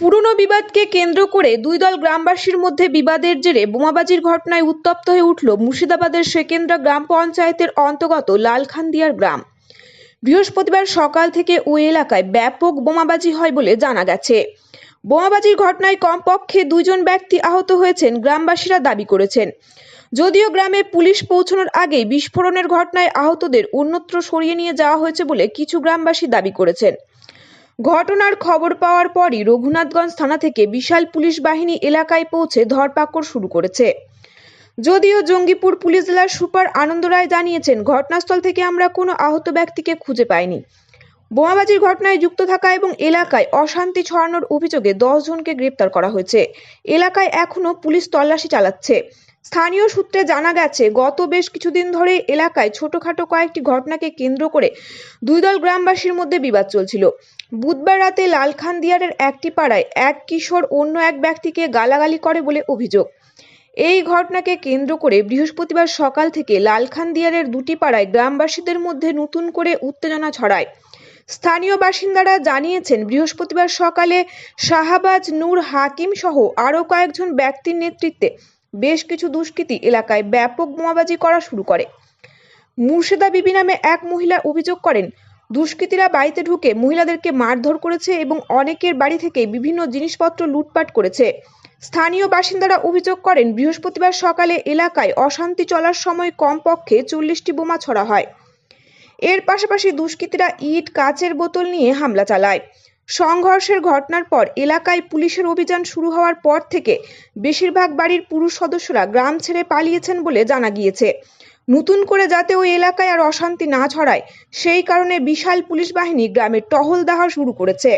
পুরনো বিবাদকে কেন্দ্র করে দুই দল গ্রামবাসীর মধ্যে বিবাদের জেরে বোমাবাজির ঘটনায় উত্তপ্ত হয়ে উঠল মুর্শিদাবাদের সেকেন্দ্রা গ্রাম পঞ্চায়েতের অন্তর্গত লালখানদিয়ার গ্রাম। বৃহস্পতিবার সকাল থেকে ওই এলাকায় ব্যাপক বোমাবাজি হয় বলে জানা গেছে। বোমাবাজির ঘটনায় কমপক্ষে দুইজন ব্যক্তি আহত হয়েছেন গ্রামবাসীরা দাবি করেছেন। যদিও গ্রামে পুলিশ পৌঁছানোর আগেই বিস্ফোরণের ঘটনায় আহতদের অন্যত্র সরিয়ে নিয়ে যাওয়া হয়েছে বলে কিছু গ্রামবাসী দাবি করেছেন। ঘটনার খবর পাওয়ার পরই রঘুনাথগঞ্জ থানা থেকে বিশাল পুলিশ বাহিনী এলাকায় পৌঁছে ধরপাকড় শুরু করেছে। যদিও জঙ্গিপুর পুলিশ জেলার সুপার আনন্দ রায় জানিয়েছেন, ঘটনাস্থল থেকে আমরা কোনো আহত ব্যক্তিকে খুঁজে পাইনি। বোমাবাজির ঘটনায় যুক্ত থাকা এবং এলাকায় অশান্তি ছড়ানোর অভিযোগে দশ জনকে গ্রেপ্তার করা হয়েছে। এলাকায় এখনও পুলিশ তল্লাশি চালাচ্ছে। স্থানীয় সূত্রে জানা গেছে, গত বেশ কিছুদিন ধরে এলাকায় ছোটখাটো কয়েকটি ঘটনাকে কেন্দ্র করে দুই দল গ্রামবাসীর মধ্যে বিবাদ চলছিল। বুধবার রাতে লালখানদিয়ারের একটি পাড়ায় এক কিশোর অন্য এক ব্যক্তিকে গালাগালি করে বলে অভিযোগ। এই ঘটনাকে কেন্দ্র করে বৃহস্পতিবার সকাল থেকে লালখানদিয়ারের দুটি পাড়ায় গ্রামবাসীদের মধ্যে নতুন করে উত্তেজনা ছড়ায়। স্থানীয় বাসিন্দারা জানিয়েছেন, বৃহস্পতিবার সকালে শাহাবাজ, নূর হাকিম সহ আরও কয়েকজন ব্যক্তির নেতৃত্বে বেশ কিছু দুষ্কৃতী এলাকায় ব্যাপক বোমাবাজি করা শুরু করে। মুর্শিদা বিবি নামে এক মহিলা অভিযোগ করেন, দুষ্কৃতীরা বাড়িতে ঢুকে মহিলাদেরকে মারধর করেছে এবং অনেকের বাড়ি থেকে বিভিন্ন জিনিসপত্র লুটপাট করেছে। স্থানীয় বাসিন্দারা অভিযোগ করেন, বৃহস্পতিবার সকালে এলাকায় অশান্তি চলার সময় কমপক্ষে চল্লিশটি বোমা ছড়া হয়। এর পাশাপাশি দুষ্কৃতীরা ইট, কাচের বোতল নিয়ে হামলা চালায়। সংঘর্ষের ঘটনার পর এলাকায় পুলিশের অভিযান শুরু হওয়ার পর থেকে বেশিরভাগ বাড়ির পুরুষ সদস্যরা গ্রাম ছেড়ে পালিয়েছেন বলে জানা গিয়েছে। নতুন করে যাতে ওই এলাকায় আর অশান্তি না ছড়ায়, সেই কারণে বিশাল পুলিশ বাহিনী গ্রামে টহল দেওয়া শুরু করেছে।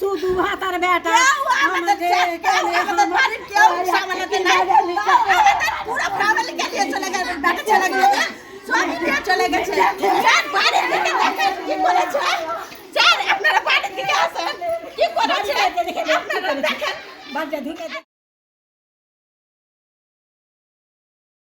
শুধু হাতার বেটা পুরো ফ্যামিলিকে নিয়ে চলে গেছে বেটা চলে গেছে সব নিয়ে চলে গেছে স্যার বাড়ির দিকে দেখেন কি করেছে স্যার আপনারা বাড়ির দিকে আসেন দেখেন। বাচ্চা ঢুকে